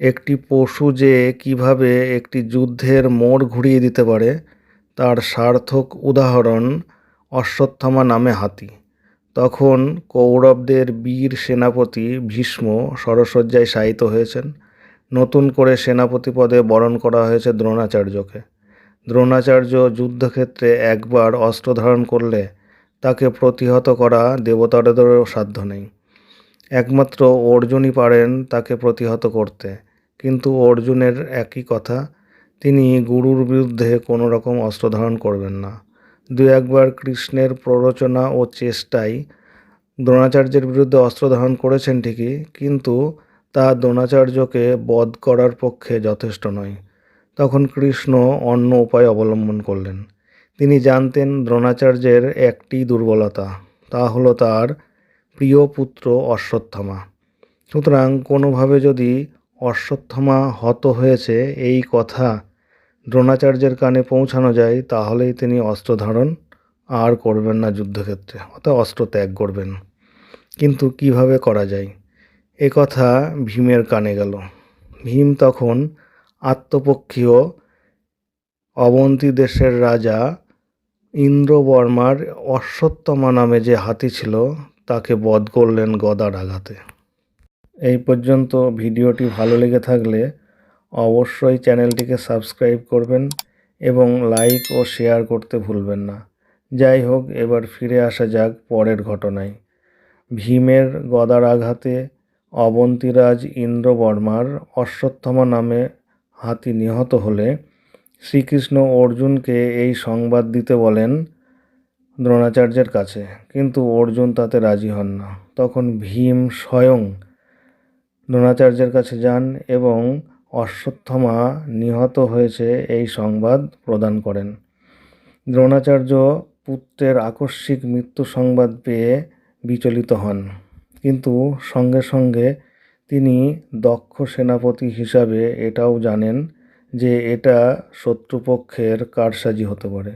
একটি পশু যে কীভাবে একটি যুদ্ধের মোড় ঘুরিয়ে দিতে পারে, তার সার্থক উদাহরণ অশ্বত্থামা নামে হাতি। তখন কৌরবদের বীর সেনাপতি ভীষ্ম সরসজ্জায় শায়িত হয়েছেন। নতুন করে সেনাপতি পদে বরণ করা হয়েছে দ্রোণাচার্যকে। দ্রোণাচার্য যুদ্ধক্ষেত্রে একবার অস্ত্র ধারণ করলে তাকে প্রতিহত করা দেবতাদেরও সাধ্য নেই। একমাত্র অর্জুনই পারেন তাকে প্রতিহত করতে। কিন্তু অর্জুনের একই কথা, তিনি গুরুর বিরুদ্ধে কোনো রকম অস্ত্র ধারণ করবেন না। দু একবার কৃষ্ণের প্ররোচনা ও চেষ্টায় দ্রোণাচার্যের বিরুদ্ধে অস্ত্র ধারণ করেছেন ঠিকই, কিন্তু তা দ্রোণাচার্যকে বধ করার পক্ষে যথেষ্ট নয়। তখন কৃষ্ণ অন্য উপায় অবলম্বন করলেন। তিনি জানতেন দ্রোণাচার্যের একটি দুর্বলতা, তা হলো তার প্রিয় পুত্র অশ্বত্থামা। সুতরাং কোনোভাবে যদি অশ্বত্থামা হত হয়েছে এই কথা দ্রোণাচার্যের কানে পৌঁছানো যায়, তাহলেই তিনি অস্ত্র ধারণ আর করবেন না যুদ্ধক্ষেত্রে, অর্থাৎ অস্ত্র ত্যাগ করবেন। কিন্তু কীভাবে করা যায়? এ কথা ভীমের কানে গেল। ভীম তখন আত্মপক্ষীয় অবন্তী দেশের রাজা ইন্দ্রবর্মার অশ্বত্থমা নামে যে হাতি ছিল, তাকে বধ করলেন গদার আঘাতে। এই পর্যন্ত ভিডিওটি ভালো লেগে থাকলে অবশ্যই চ্যানেলটিকে সাবস্ক্রাইব করবেন এবং লাইক ও শেয়ার করতে ভুলবেন না। যাই হোক, এবার ফিরে আসা যাক পরের ঘটনায়। ভীমের গদার আঘাতে অবন্তীরাজ ইন্দ্রবর্মার অশ্বত্থমা নামে হাতি নিহত হলে শ্রীকৃষ্ণ অর্জুনকে এই সংবাদ দিতে বলেন দ্রোণাচার্যের কাছে। কিন্তু অর্জুন তাতে রাজি হন না। তখন ভীম স্বয়ং দ্রোণাচার্যের কাছে যান এবং অশ্বত্থমা নিহত হয়েছে এই সংবাদ প্রদান করেন। দ্রোণাচার্য পুত্রের আকস্মিক মৃত্যু সংবাদ পেয়ে বিচলিত হন। কিন্তু সঙ্গে সঙ্গে তিনি দক্ষ সেনাপতি হিসাবে এটাও জানেন যে এটা শত্রুপক্ষের কারসাজি হতে পারে।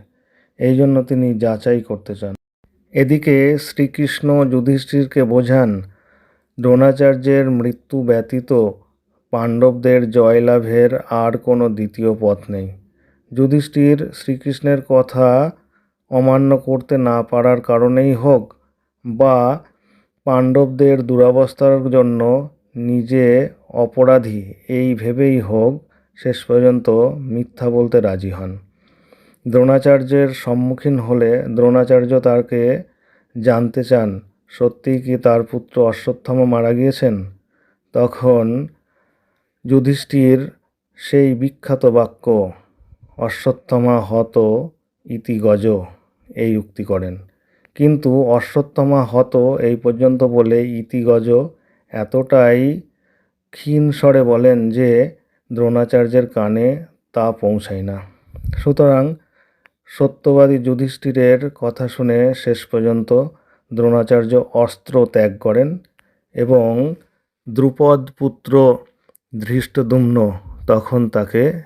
এই জন্য তিনি যাচাই করতে চান। এদিকে শ্রীকৃষ্ণ যুধিষ্ঠিরকে বোঝান দ্রোণাচার্যের মৃত্যু ব্যতীত পাণ্ডবদের জয়লাভের আর কোনো দ্বিতীয় পথ নেই। যুধিষ্ঠির শ্রীকৃষ্ণের কথা অমান্য করতে না পারার কারণেই হোক বা পাণ্ডবদের দুরাবস্থার জন্য নিজে অপরাধী, এই ভেবেই হোক শেষ পর্যন্ত মিথ্যা বলতে রাজি হন। দ্রোণাচার্যের সম্মুখীন হলে দ্রোণাচার্য তাকে জানতে চান সত্যিই কি তার পুত্র অশ্বত্থামা মারা গিয়েছেন? তখন যুধিষ্ঠির সেই বিখ্যাত বাক্য, অশ্বত্থমা হত ইতি গজ এই উক্তি করেন। কিন্তু অশ্বত্থমা হত এই পর্যন্ত বলে ইতি গজ এতটাই ক্ষীণ স্বরে বলেন যে দ্রোণাচার্যের কানে তা পৌঁছায় না। সুতরাং সত্যবাদী যুধিষ্ঠিরের কথা শুনে শেষ পর্যন্ত দ্রোণাচার্য অস্ত্র ত্যাগ করেন এবং দ্রুপদ পুত্র ধৃষ্টদুম্ন তখন তাকে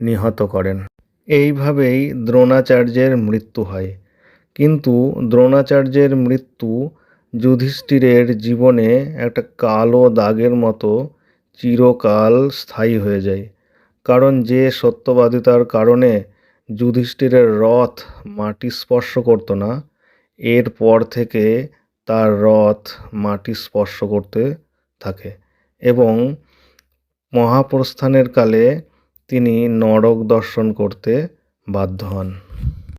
নিহত করেন। এইভাবেই দ্রোণাচার্যের মৃত্যু হয়। কিন্তু দ্রোণাচার্যের মৃত্যু যুধিষ্ঠিরের জীবনে একটা কালো দাগের মতো চিরকাল স্থায়ী হয়ে যায়। কারণ যে সত্যবাদিতার কারণে যুধিষ্ঠিরের রথ মাটি স্পর্শ করতো না এরপর থেকে তার রথ মাটি স্পর্শ করতে থাকে এবং মহাপ্রস্থানের কালে তিনি নরক দর্শন করতে বাধ্য হন।